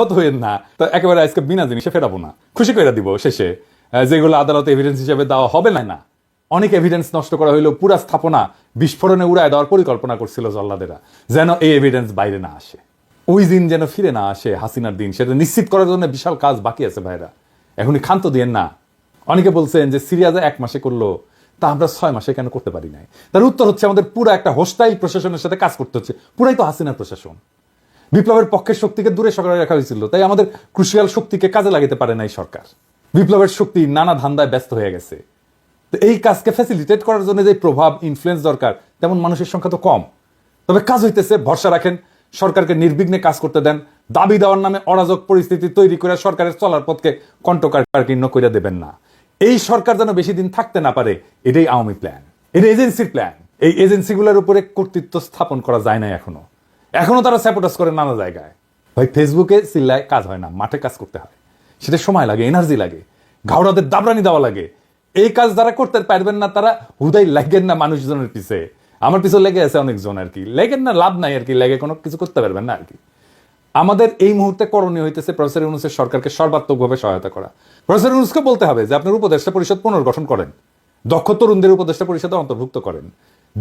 হত হইেন না। তো একেবারে আজকে বিনা জিনিসে ফেরাবো না। খুশি করে দিব শেষে। যেগুলো আদালতে এভিডেন্স হিসেবে দেওয়া হবে না না। অনেক এভিডেন্স নষ্ট করা হইল পুরা স্থাপনা বিস্ফোরণে উড়ায় দেওয়ার পরিকল্পনা করছিল জল্লাদেরা, যেন এই এভিডেন্স বাইরে না আসে। ওই দিন যেন ফিরে না আসে হাসিনার দিন, সেটা নিশ্চিত করার জন্য বিশাল কাজ বাকি আছে ভাইরা। এখনই ক্ষান্ত দিয়েন না। অনেকে বলছেন যে সিরিয়াজে এক মাসে করল, তা আমরা ছয় মাসে কেন করতে পারি নাই? তার উত্তর হচ্ছে আমাদের পুরো একটা হোস্টাইল প্রশাসনের সাথে কাজ করতে হচ্ছে। পুরাই তো হাসিনার প্রশাসন। বিপ্লবের পক্ষের শক্তিকে দূরে সরকারে রাখা হয়েছিল। তাই আমাদের ক্রুশিয়াল শক্তিকে কাজে লাগাতে পারে নাই সরকার। বিপ্লবের শক্তি নানা ধান্দায় ব্যস্ত হয়ে গেছে। তো এই কাজকে ফ্যাসিলিটেট করার জন্য যে প্রভাব ইনফ্লুয়েন্স দরকার, তেমন মানুষের সংখ্যা তো কম। তবে কাজ হইতেছে, ভরসা রাখেন, সরকারকে নির্বিঘ্নে কাজ করতে দেন, দাবি দেওয়ার নামে অরাজক পরিস্থিতি তৈরি করে সরকারের চলার পথকে কণ্ঠকারকীর্ণ করে দেবেন না। এই সরকার যেন বেশি দিন থাকতে না পারে, এটাই আওয়ামী প্ল্যান এটা এজেন্সির প্ল্যান এই এজেন্সিগুলোর উপরে কর্তৃত্ব স্থাপন করা যায় না এখনও। এখনও তারা স্যাপোটাস করে নানা জায়গায়। ভাই ফেসবুকে চিল্লায় কাজ হয় না, মাঠে কাজ করতে হয়। সেটা সময় লাগে এনার্জি লাগে, ঘাওড়াদের দাবরানি দেওয়া লাগে। এই কাজ যারা করতে পারবেন না, তারা হুদাই লাগেন না মানুষজনের পিছে। আমার পিছনে লেগে আছে অনেকজন আর কি। লেগেন না, লাভ নাই আর কি, লেগে কোনো কিছু করতে পারবেন না আর কি। আমাদের এই মুহূর্তে করণীয় হইতেছে প্রফেসর ইউনুসের সরকারকে সর্বাত্মকভাবে সহায়তা করা। প্রফেসর ইউনুসকে বলতে হবে যে, আপনার উপদেষ্টা পরিষদ পুনর্গঠন করেন। দক্ষ তরুণদের উপদেষ্টা পরিষদে অন্তর্ভুক্ত করেন।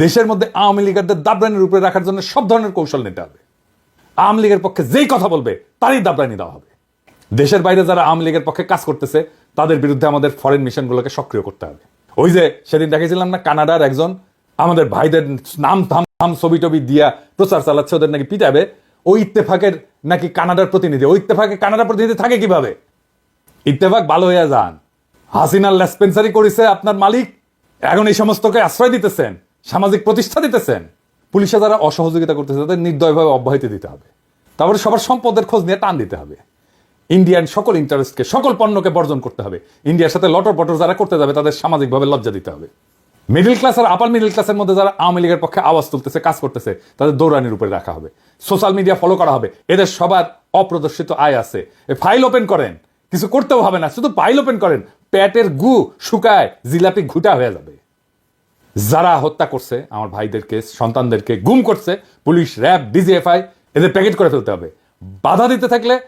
দেশের মধ্যে আওয়ামী লীগারদের দাবরানির উপরে রাখার জন্য সব ধরনের কৌশল নিতে হবে। আওয়ামী লীগের পক্ষে যেই কথা বলবে, তারই দাবরানি দেওয়া হবে। দেশের বাইরে যারা আওয়ামী লীগের পক্ষে কাজ করতেছে, তাদের বিরুদ্ধে আমাদের ফরেন মিশনগুলোকে সক্রিয় করতে হবে। ওই যে সেদিন দেখেছিলাম না, কানাডার একজন, আমাদের ভাইদের নাম থাম থাম ছবি টবি দিয়া প্রচার চালাচ্ছে, ওদের নাকি পিটাবে। ওই ইত্তেফাকের নাকি কানাডার প্রতিনিধি। ওই ইত্তেফাকে কানাডার প্রতিনিধি থাকে কীভাবে? ইত্তেফাক ভালো হইয়া যান। হাসিনার লেসপেন্সারি করেছে আপনার মালিক। এখন এই সমস্তকে আশ্রয় দিতেছেন। সামাজিক প্রতিষ্ঠা দিতেছেন। পুলিশে যারা অসহযোগিতা করতেছে, তাদের নির্দয়ভাবে অব্যাহতি দিতে হবে। তারপরে সবার সম্পদের খোঁজ নিয়ে টান দিতে হবে। ইন্ডিয়ান সকল ইন্টারেস্টকে সকল পণ্যকে বর্জন করতে হবে। ইন্ডিয়ার সাথে লটর পটর যারা করতে যাবে, তাদের সামাজিকভাবে লজ্জা দিতে হবে। মিডল ক্লাস আর আপার মিডল ক্লাসের মধ্যে যারা আওয়ামী লীগের পক্ষে আওয়াজ তুলতেছে, কাজ করতেছে, তাদের দৌড়ানির উপরে রাখা হবে। সোশ্যাল মিডিয়া ফলো করা হবে। এদের সবার অপ্রদর্শিত আয় আছে। ফাইল ওপেন করেন। কিছু করতেও হবে না, শুধু ফাইল ওপেন করেন। প্যাটের গু শুকায়, জিলাপি ঘুটা হয়ে যাবে। যারা হত্যা করছে, আমার ভাইদেরকে, সন্তানদেরকে, গুম করছে, পুলিশ, র্যাব, ডিজিএফআই, এদের প্যাকেট করে ফেলতে হবে। বাধা দিতে থাকলে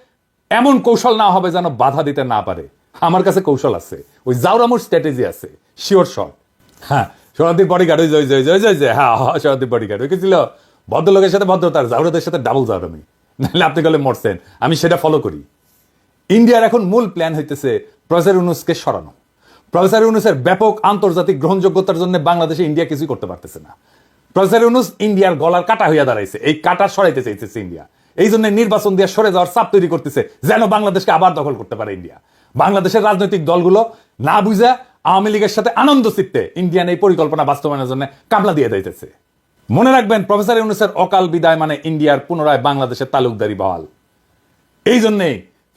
এমন কৌশল না হবে যেন বাধা দিতে না পারে। আমার কাছে কৌশল আছে। ওই জাউরামুর স্ট্র্যাটেজি আছে। শিওর শট হ্যাঁ সরাদ্দির বডিগার্ড ওই জয় জয় জয় জয় জয় হ্যাঁ হ্যাঁ সরাদ্দির বডিগার্ড ওই কি ছিল? ভদ্রলোকের সাথে ভদ্রতার জাউরাদের সাথে ডাবল জাউরামি নাহলে আপনি গেলে মরছেন। আমি সেটা ফলো করি। ইন্ডিয়ার এখন মূল প্ল্যান হইতেছে ইউনুসকে সরানো। প্রফেসর ইউনুসের ব্যাপক আন্তর্জাতিক গ্রহণযোগ্যতার জন্য বাংলাদেশে ইন্ডিয়া কিছুই করতে পারতেছে না। প্রফেসর ইউনুস ইন্ডিয়ার গলার কাটা হইয়া দাঁড়াইছে। এই কাটা সরাইতে চাইতেছে ইন্ডিয়া। এই জন্য নির্বাচন দিয়ে সরে যাওয়ার চাপ তৈরি করতেছে যেন বাংলাদেশকে আবার দখল করতে পারে ইন্ডিয়া। বাংলাদেশের রাজনৈতিক দলগুলো না বুঝা আওয়ামী লীগের সাথে আনন্দ চিত্তে ইন্ডিয়ান এই পরিকল্পনা বাস্তবায়নের জন্য কামলা দিয়ে দিতেছে মনে রাখবেন, প্রফেসর ইউনুসের অকাল বিদায় মানে ইন্ডিয়ার পুনরায় বাংলাদেশের তালুকদারি বহাল। এই জন্যেই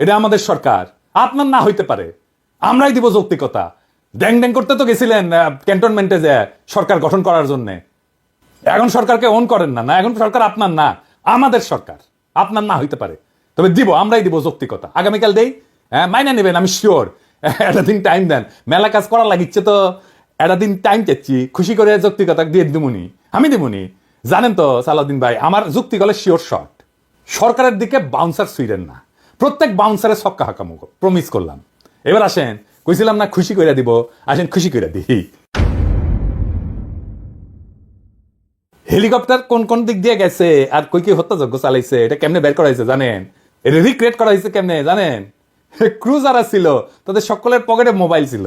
এটা আমাদের সরকার। আপনার না হইতে পারে। আমরাই দিব যৌক্তিকতা। ড্যাং ড্যাং করতে তো গেছিলেন ক্যান্টনমেন্টে যে সরকার গঠন করার জন্য। এখন সরকারকে অন করেন না না, এখন সরকার আপনার না, আমাদের সরকার। আপনার না হইতে পারে। তবে দিব, আমরাই দিব যৌক্তিকতা। আগামীকাল দেই হ্যাঁ মাইনা নেবেন, আমি শিওর একটা দিন টাইম দেন। মেলা কাজ করা লাগিচ্ছে তো। একটা দিন টাইম চাচ্ছি, খুশি করে যৌক্তিকতা দিয়ে দিমুনি আমি দিমুনি জানেন তো, সালাউদ্দিন ভাই, আমার যুক্তি গলে শিওর শর্ট সরকারের দিকে বাউন্সার সুইডেন না। প্রত্যেক বাউন্সারে হাকা মুখ প্রমিস করলাম। এবার আসেন, কইছিলাম না খুশি করে দিব, আসেন খুশি করে দিই। হেলিকপ্টার কোন কোন দিক দিয়ে গেছে, আর কই কি হত্যাযজ্ঞ চালাইছে, এটা কেমনে বের করা হয়েছে জানেন? এটা রিক্রিয়েট করা হয়েছে কেমনে জানেন? ক্রুজারা ছিল তাদের সকলের পকেটে মোবাইল ছিল।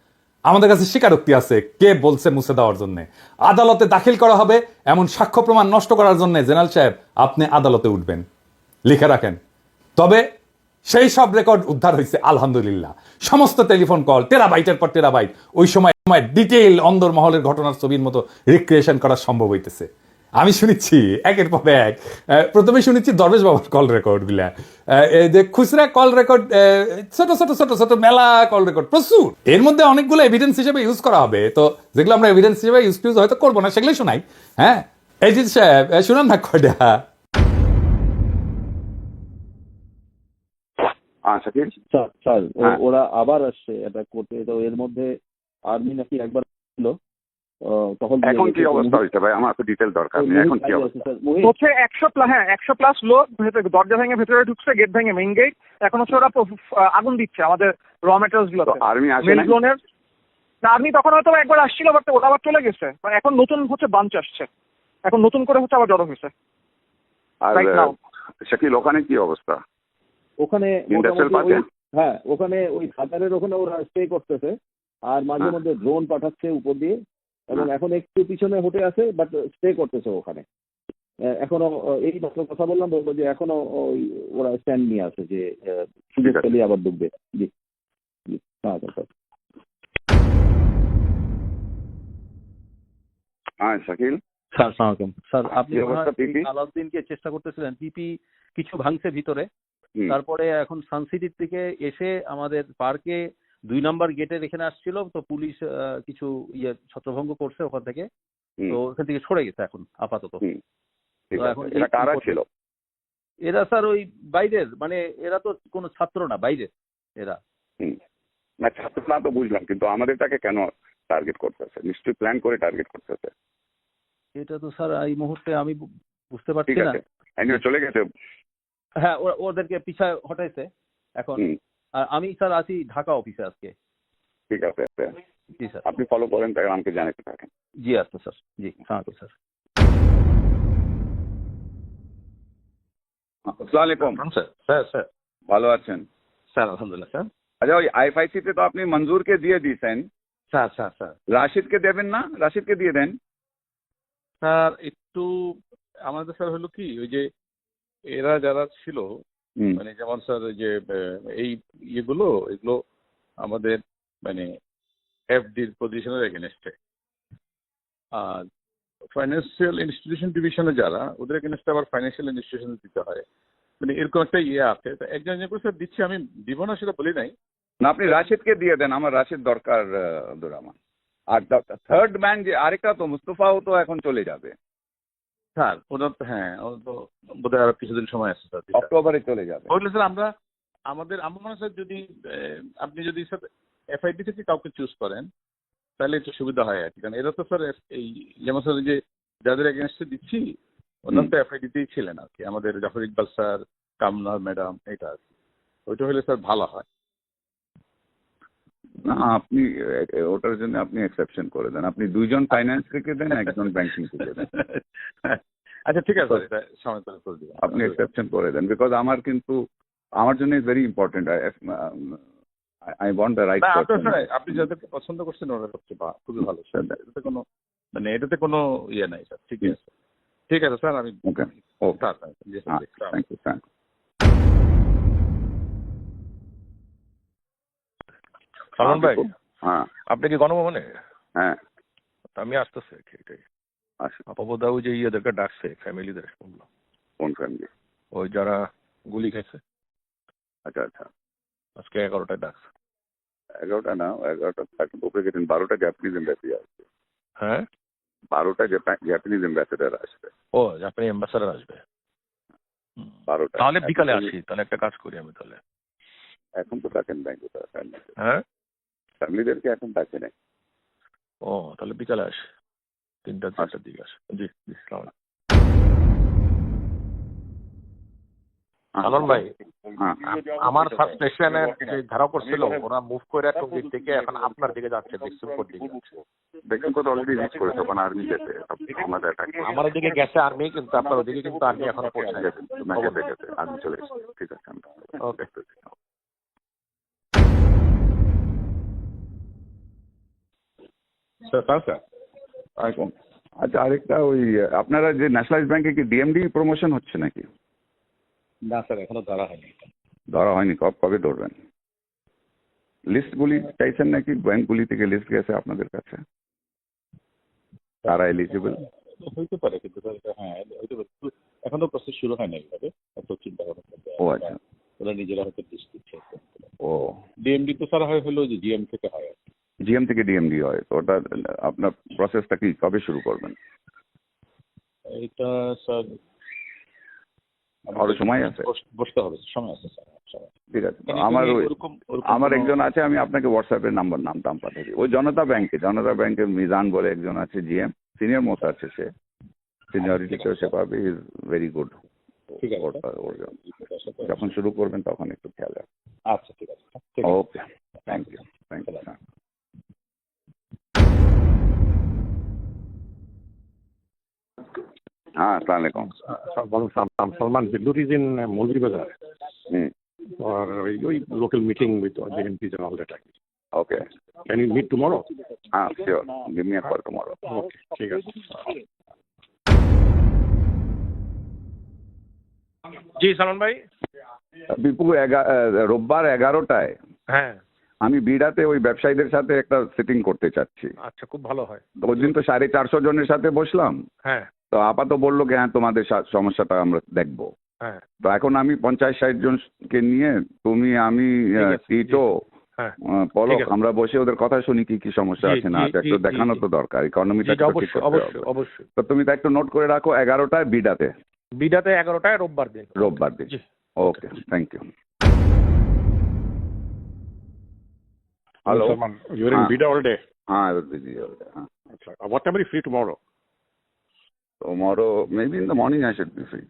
আমাদের কাছে স্বীকারোক্তি আছে, কে বলছে মুছে দেওয়ার জন্য। আদালতে দাখিল করা হবে এমন সাক্ষ্য প্রমাণ নষ্ট করার জন্য, জেনারেল সাহেব, আপনি আদালতে উঠবেন। লিখে রাখেন। তবে সেই সব রেকর্ড উদ্ধার হয়েছে, আলহামদুলিল্লাহ। সমস্ত টেলিফোন কল, টেরাবাইটের পর টেরাবাইট, ওই সময় সময় ডিটেইল অন্দর মহলের ঘটনার ছবির মতো রিক্রিয়েশন করা সম্ভব হইতেছে। আমি শুনেছি একের পর এক। প্রথমে শুনেছি দরবেশ বাবার কল রেকর্ডগুলা। আহ, এই যে খুচরা কল রেকর্ড ছোট ছোট ছোট ছোট মেলা কল রেকর্ড প্রচুর। এর মধ্যে অনেকগুলো এভিডেন্স হিসেবে ইউজ করা হবে। তো যেগুলো আমরা এভিডেন্স হিসেবে ইউজ টিউজ হয়তো করব না সেগুলোই শোনাই। হ্যাঁ? এই যে সাহেব শুনান না কয়টা। হ্যাঁ হ্যাঁ। ওরা আবার আসছে এটা করতে তো এর মধ্যে আর্মি নাকি একবার ছিল। এখন কি অবস্থা হয়েছে ভাই আমার তো ডিটেল দরকার নেই এখন কি অবস্থা? আছে, স্যার। মুহিত হচ্ছে একশো প্লাস হ্যাঁ একশো প্লাস লোক ভেতরে দরজা ভেঙে ভেতরে ঢুকছে গেট ভেঙে মেইন গেট এখন হচ্ছে ওরা আগুন দিচ্ছে আমাদের র মেটেরিয়ালস গুলোতে। আর্মি আসে না আপনি তখন হয়তো একবার আসছিল বাট ওরা আবার চলে গেছে। মানে এখন নতুন হচ্ছে বাঞ্চ আসছে। এখন নতুন করে হচ্ছে আবার জড়ো হয়েছে। আর. শাকিল ওখানে কি অবস্থা? ওখানে হ্যাঁ ওখানে ওই খাতারের ওখানে ওরা স্টে করতেছে। আর মাঝে হ্যাঁ। মধ্যে ড্রোন পাঠাচ্ছে উপর দিয়ে। এবং। এখন একটু পিছনে হটে আছে বাট স্টে করতেছে ওখানে। এখনও এই মাত্র কথা বললাম বলব যে এখনও ওই ওরা স্ট্যান্ড নিয়ে আছে যে সুযোগ পেলে আবার ঢুকবে জি। জি হ্যাঁ স্যার হ্যাঁ শাকিল? স্যার সালামালাইকুম স্যার আপনি? আলাউদ্দিনকে চেষ্টা করতেছিলেন। পিপি কিছু ভাঙছে ভিতরে। তারপরে এখন সানসিটির থেকে এসে আমাদের পার্কে দুই নাম্বার গেটের এখানে আসছিল তো পুলিশ কিছু ইয়ে ছত্রভঙ্গ করছে ওখান থেকে। তো ওখান থেকে সরে গেছে এখন আপাতত। এরা কারা ছিল? এরা স্যার ওই বাইরের মানে এরা তো কোনো ছাত্র না বাইরের এরা। না ছাত্র না তো বুঝলাম কিন্তু আমাদেরটাকে কেন টার্গেট করতেছে? নিশ্চয়ই প্ল্যান করে টার্গেট করতেছে। এটা তো স্যার এই মুহূর্তে আমি বুঝতে পারছি না। চলে গেছে। হ্যাঁ ওদেরকে পিছায় হটাইছে। এখন আর আমি স্যার আছি ঢাকা অফিসে আজকে। ঠিক আছে জি স্যার। আপনি ফলো করেন তাই আমাকে জানাতে থাকেন। জি আচ্ছা স্যার। জি সালামালাইকুম স্যার। আসসালামু আলাইকুম। স্যার। Sir sir. ভালো আছেন? স্যার আলহামদুলিল্লাহ স্যার। আচ্ছা ওই আইএফআইসি তে তো আপনি মঞ্জুরকে দিয়ে দিয়েছেন। Sir sir sir. রাশিদকে দেবেন না? রাশিদকে দিয়ে দেন। স্যার একটু আমাদের স্যার হলো কি ওই যে এরা যারা ছিল মানে যেমন স্যার যে এই ইয়েগুলো এগুলো আমাদের মানে এফডির পজিশনের এগেনস্টে আর ফাইন্যান্সিয়াল ইনস্টিটিউশন ডিভিশনে যারা ওদের এগেনস্টে আবার ফাইন্যান্সিয়াল ইনস্টিটিউশন দিতে হয়। মানে এরকম একটা ইয়ে আছে। তো একজন একজন করে স্যার দিচ্ছি আমি দিব না সেটা বলি নাই। না আপনি রাশিদকে দিয়ে দেন আমার রাশিদ দরকার আব্দুর রহমান। আর থার্ড ম্যান যে আরেকটা তো মুস্তফাও তো এখন চলে যাবে। স্যার ওনার তো হ্যাঁ ওনার তো বোধহয় আর কিছুদিন সময় আছে স্যার অক্টোবরে চলে যাবে। ওইগুলো স্যার আমরা আমাদের আমার মনে হয় স্যার যদি আপনি যদি স্যার এফআইডি থেকে কাউকে চুজ করেন তাহলে একটু সুবিধা হয় আর কি। কারণ এরা তো স্যার এই যেমন স্যার যে যাদের এগেনস্টে দিচ্ছি ওনার তো এফআইডিতেই ছিলেন আর কি। আমাদের জাফর ইকবাল স্যার কামনা ম্যাডাম এটা আর কি। ওইটা হলে স্যার ভালো হয়। না আপনি ওটার জন্য আপনি এক্সেপশন করে দেন। আপনি দুইজন ফাইন্যান্স থেকে দেন একজন ব্যাংকিং থেকে দেন। আচ্ছা ঠিক আছে আপনি এক্সেপশন করে দেন বিকজ আমার কিন্তু আমার জন্য is very important I want the right আপনি যাদেরকে পছন্দ করছেন ওরা সবচেয়ে খুবই ভালো স্যার। এটাতে কোনো মানে এটাতে কোনো ইয়ে নাই স্যার ঠিকই আছে। ঠিক আছে স্যার আমি ওকে ও sir G, sir. Thank you thank Salman ভাই হ্যাঁ। আপনি কি গণভবনে? হ্যাঁ। আমি আসতেছি এটাই আসুন যে ইয়েদেরকে ডাকছে ফ্যামিলিদের শুনলাম কোন ফ্যামিলি ওই যারা গুলি খেয়েছে। আচ্ছা আচ্ছা। আজকে এগারোটায় ডাকছে। এগারোটা না এগারোটা এখন উপরে গেছেন বারোটা জাপানিজ এম্বাসি আসবে। হ্যাঁ? বারোটা জাপানিজ অ্যাম্বাসেডার আসবে। ও জাপানি অ্যাম্বাসাডার আসবে। বারোটা। তাহলে বিকালে আসি তাহলে একটা কাজ করি আমি তাহলে। এখন তো থাকেন ব্যাংকে হ্যাঁ? ফ্যামিলিদেরকে এখন ডাকে নেই ও তাহলে বিকালে আসি তিনটা চারটার দিকে আসি জি জি সালাম সালন ভাই হ্যাঁ আমার সাবস্টেশনে যে ধারা করছিল ওরা মুভ করে কোন দিক থেকে এখন আপনার দিকে যাচ্ছে বিক্সুমপুর দিকে দেখুন কত অলরেডি রিচ করেছে ওখানে আর্মি যেতে আমাদের অ্যাটাক আমার ওদিকে গেছে আর্মি কিন্তু আপনার ওদিকে কিন্তু আর্মি এখনও গেছে গেছে আর্মি চলে এসেছে ঠিক আছে ওকে স্যার স্যার স্যার আচ্ছা আরেকটা ওই আপনারা যে ন্যাশনালাইজ ব্যাংকে কি ডিএমডি প্রমোশন হচ্ছে নাকি? না স্যার এখনও ধরা হয়নি। ধরা হয়নি কব কবে ধরবেন? লিস্টগুলি চাইছেন নাকি ব্যাংকগুলি থেকে লিস্ট গেছে আপনাদের কাছে? তারা এলিজিবল হইতে পারে কিন্তু স্যার হ্যাঁ হইতে পারে। এখনও প্রসেস শুরু হয় না এইভাবে এত চিন্তা ও আচ্ছা। ওরা নিজেরা হয়তো লিস্ট দিচ্ছে। ও। ডিএমডি তো স্যার হয় হলো যে জিএম থেকে হয় আর কি। জিএম থেকে ডিএমডি হয় তো ওটা আপনার প্রসেসটা কি? কবে শুরু করবেন? এটা স্যার আরও সময় আছে? বসতে হবে সময় আছে স্যার ঠিক আছে মানে আমার আমার একজন আছে আমি আপনাকে হোয়াটসঅ্যাপে নাম্বার নাম টাম পাঠিয়ে দিই। ওই জনতা ব্যাংকে জনতা ব্যাংকের মিজান বলে একজন আছে জিএম। সিনিয়র মোস্ট আছে সে। সিনিয়রিটিতেও সে পাবে ইজ ভেরি গুড ঠিক আছে যখন শুরু করবেন তখন একটু খেয়াল রাখবেন। আচ্ছা ঠিক আছে ঠিক আছে। Okay thank you thank you হ্যাঁ আসসালামু ইজ ইন বাজার। ফর ওই local meeting with all that okay can you meet tomorrow হ্যাঁ sure give me a call tomorrow okay ঠিক আছে জি সালমান ভাই। বিপু রোববার এগারোটায়। হ্যাঁ। আমি বিড়াতে ওই ব্যবসায়ীদের সাথে একটা সিটিং করতে চাচ্ছি। আচ্ছা খুব ভালো হয়। ওই দিন তো সাড়ে চারশো জনের সাথে বসলাম। হ্যাঁ। তো আপাতত বলল কি হ্যাঁ তোমাদের সমস্যাটা আমরা দেখব। হ্যাঁ। তো এখন আমি পঞ্চাশ ষাট জনকে নিয়ে তুমি আমি টিটো হ্যাঁ পলক আমরা বসে ওদের কথা শুনি কি কি সমস্যা আছে না আছে একটু দেখানো তো দরকার ইকোনমিটা অবশ্যই অবশ্যই অবশ্যই। তো তুমি তো একটু নোট করে রাখো এগারোটায় বিডাতে। বিডাতে এগারোটায় রোববার দিন। রোববার দিন। Okay thank you Hello. Salman, you're in ah. Bida all day. Ah, I was busy all day. Ah. Okay. What time are you free tomorrow? Tomorrow, maybe in the morning I should be free.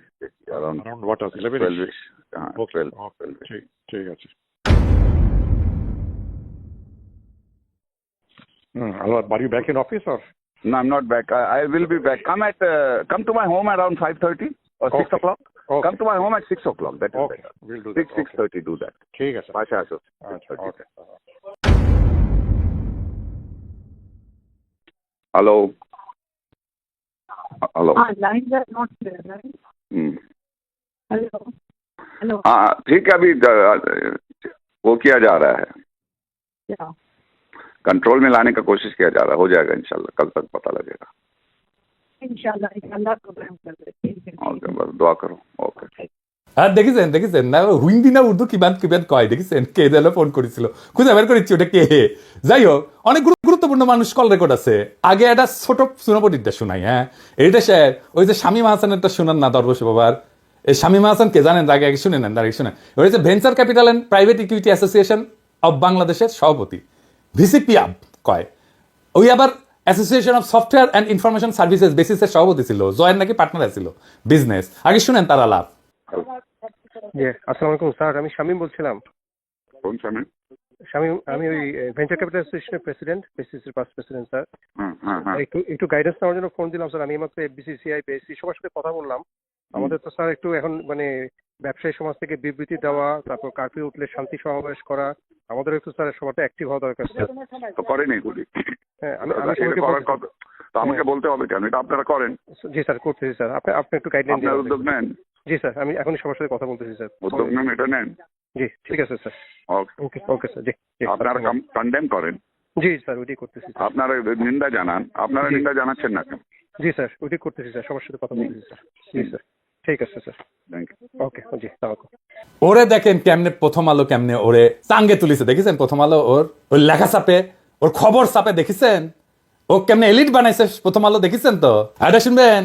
Around, Around what uh, hours? 11 12 ish. Ah, okay. 12, okay. 12 -ish. ঠিক আছে Hmm. Are you back in office or? No, I'm not back. I, I will be back. Come at uh, come to my home around five thirty or okay. six o'clock. Okay. Come to my home at six o'clock. That is okay. better. We'll do six that. okay. Do that. Okay. Pasha, okay. Hello? Hello? हाँ lines are not clear, right? Hmm Hello? Hello? हाँ ठीक है अभी वो किया जा रहा है। क्या? कंट्रोल में लाने का कोशिश किया जा रहा है। हो जाएगा इंशाल्लाह कल तक पता लगेगा। इंशाल्लाह इंशाल्लाह प्रोग्राम कर है। ओके बस दुआ करो। আর দেখেছেন দেখেছেন? না হিন্দি না উর্দু কিবাদ কিবাদ কয়? দেখেছেন? কে দিল ফোন করেছিল। খুঁজে বের করেছি, ওটা কে? যাই হোক, অনেক গুরুত্বপূর্ণ মানুষ কল রেকর্ড আছে। আগে একটা ছোট সুনাপটিটা শোনাই হ্যাঁ? এইটা স্যার ওই যে শামীম হাসানেরটা শোনান না দরবশ বাবার। এই শামীম হাসান কে জানেন? আগে আগে শুনে নেন, আগে শুনেন ওই যে venture capital and private equity association of বাংলাদেশের সভাপতি ভিসিপিআব কয়। ওই আবার association of software and information services বেসিসের সভাপতি ছিল। জয়ের নাকি পার্টনার ছিল। বিজনেস আগে শুনেন তারা লাভ। আসসালামু আলাইকুম স্যার আমি শামীম বলছিলাম। কোন শামীম? শামীম আমি ওই ভেঞ্চার ক্যাপিটাল অ্যাসোসিয়েশনের প্রেসিডেন্ট বিসিসির পাস প্রেসিডেন্ট স্যার। হ্যাঁ, হ্যাঁ, হ্যাঁ। একটু একটু গাইডেন্স নেওয়ার জন্য ফোন দিলাম স্যার। আমি মাত্র বিসিসিআই বিএসসি সবার সাথে কথা বললাম। আমাদের তো স্যার একটু এখন মানে ব্যবসায়ী সমাজ থেকে বিবৃতি দেওয়া তারপর কার্ফিউ উঠলে শান্তি সমাবেশ করা আমাদের একটু স্যার সবারটা অ্যাক্টিভ হওয়া দরকার স্যার। তো করেনি এগুলি। হ্যাঁ আমি আমাকে বলতে হবে কেন? এটা আপনারা করেন। জি স্যার করতেছি স্যার। আপনি আপনি একটু গাইডলাইন দিন উদ্যোগ নেন। জি স্যার আমি এখনই সবার সাথে কথা বলতেছি স্যার। উদ্যোগ নেন এটা নেন? জি ঠিক আছে স্যার। ওকে ওকে ওকে স্যার জি আপনারা কন্ডেম করেন? জি স্যার ওইটাই করতেছি স্যার। আপনারা নিন্দা জানান। আপনারা নিন্দা জানাচ্ছেন না কেন? জি স্যার ওইটাই করতেছি স্যার সবার সাথে কথা বলতেছি স্যার। জি স্যার ঠিক আছে স্যার। থ্যাংক ইউ ওকে জি ওরে দেখেন কেমনে প্রথম আলো কেমনে ওরে চাঙ্গে তুলিছে দেখেছেন? প্রথম আলো ওর ওর লেখা চাপে ওর খবর চাপে দেখেছেন? ও কেমনে এলিট বানাইছে? প্রথম আলো দেখেছেন তো? এটা শুনবেন,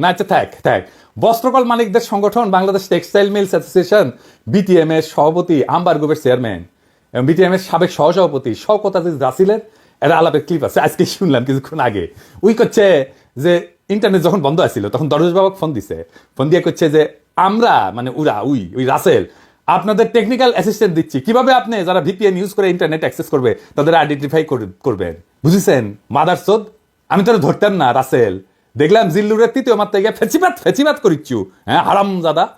না আচ্ছা থাক থাক। বস্ত্রকল মালিকদের সংগঠন, Bangladesh textile mills association BTM এর সভাপতি আম্বার গ্রুপের চেয়ারম্যান এবং বিটিএম এর সাবেক সহসভাপতি শওকত রাসিলের। একটা আলাপের ক্লিপ আছে, আজকে শুনলাম কিছুক্ষণ আগে। উই করছে যে ইন্টারনেট যখন বন্ধ আছিল, তখন দরজ বাবক ফোন দিছে। ফোন দিয়ে করছে যে, আমরা মানে উরা, উই ওই রাসেল, আপনাদের টেকনিক্যাল অ্যাসিস্ট্যান্ট দিচ্ছি। কীভাবে আপনি যারা ভিপিএন ইউজ করে ইন্টারনেট অ্যাক্সেস করবে, তাদের আইডেন্টিফাই করবেন? বুঝেছেন? মাদার সোদ, আমি তো ধরতাম না, রাসেল। দেখলাম জিল্লুরের তৃতীয় মাত্রায় গিয়ে ফেচিবাত ফেচিবাত করিচ্ছু। হ্যাঁ হারাম দাদা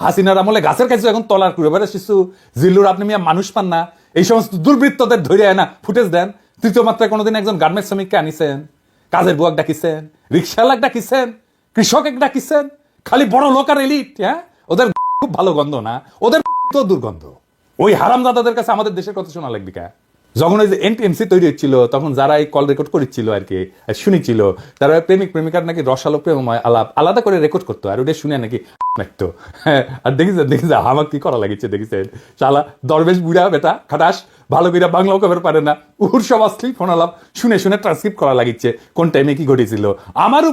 হাসিনার আমলে গাছের কাছে এখন তলার করে বেড়ে শিশু, জিল্লুর আপনি মিয়া মানুষ পান না। এই সমস্ত দুর্বৃত্তদের ধরে আয় না। ফুটেজ দেন। তৃতীয় মাত্রায় কোনোদিন একজন গার্মেন্টস শ্রমিককে আনিছেন। কাজের বুয়াক ডাকিছেন। রিক্সাওয়ালাক ডাকিছেন। কৃষক এক ডাকিছেন। খালি বড় লোক আর এলিট হ্যাঁ? ওদের খুব ভালো গন্ধ না। ওদের তো দুর্গন্ধ। ওই হারামদাদাদের কাছে আমাদের দেশের কথা শোনা লাগবে কা? যখন ওই যে এনটিএমসি তৈরি হচ্ছিল তখন যারা এই কল রেকর্ড করেছিল আর কি শুনেছিল তারা প্রেমিক প্রেমিকার নাকি রসালো প্রেমময় আলাপ আলাদা করে রেকর্ড করতো আর ওটা শুনে নাকি লাগতো হ্যাঁ, আর দেখিছেন দেখিছেন আমার কি করা লাগিছে দেখিছেন শালা দরবেশ বুড়া বেটা খাটাস ভালো করে বাংলাও কবে পারে না উহুর সব আসলেই ফোন আলাপ শুনে শুনে ট্রান্সক্রিপ্ট করা লাগিচ্ছে কোন টাইমে কি ঘটেছিল। আমারও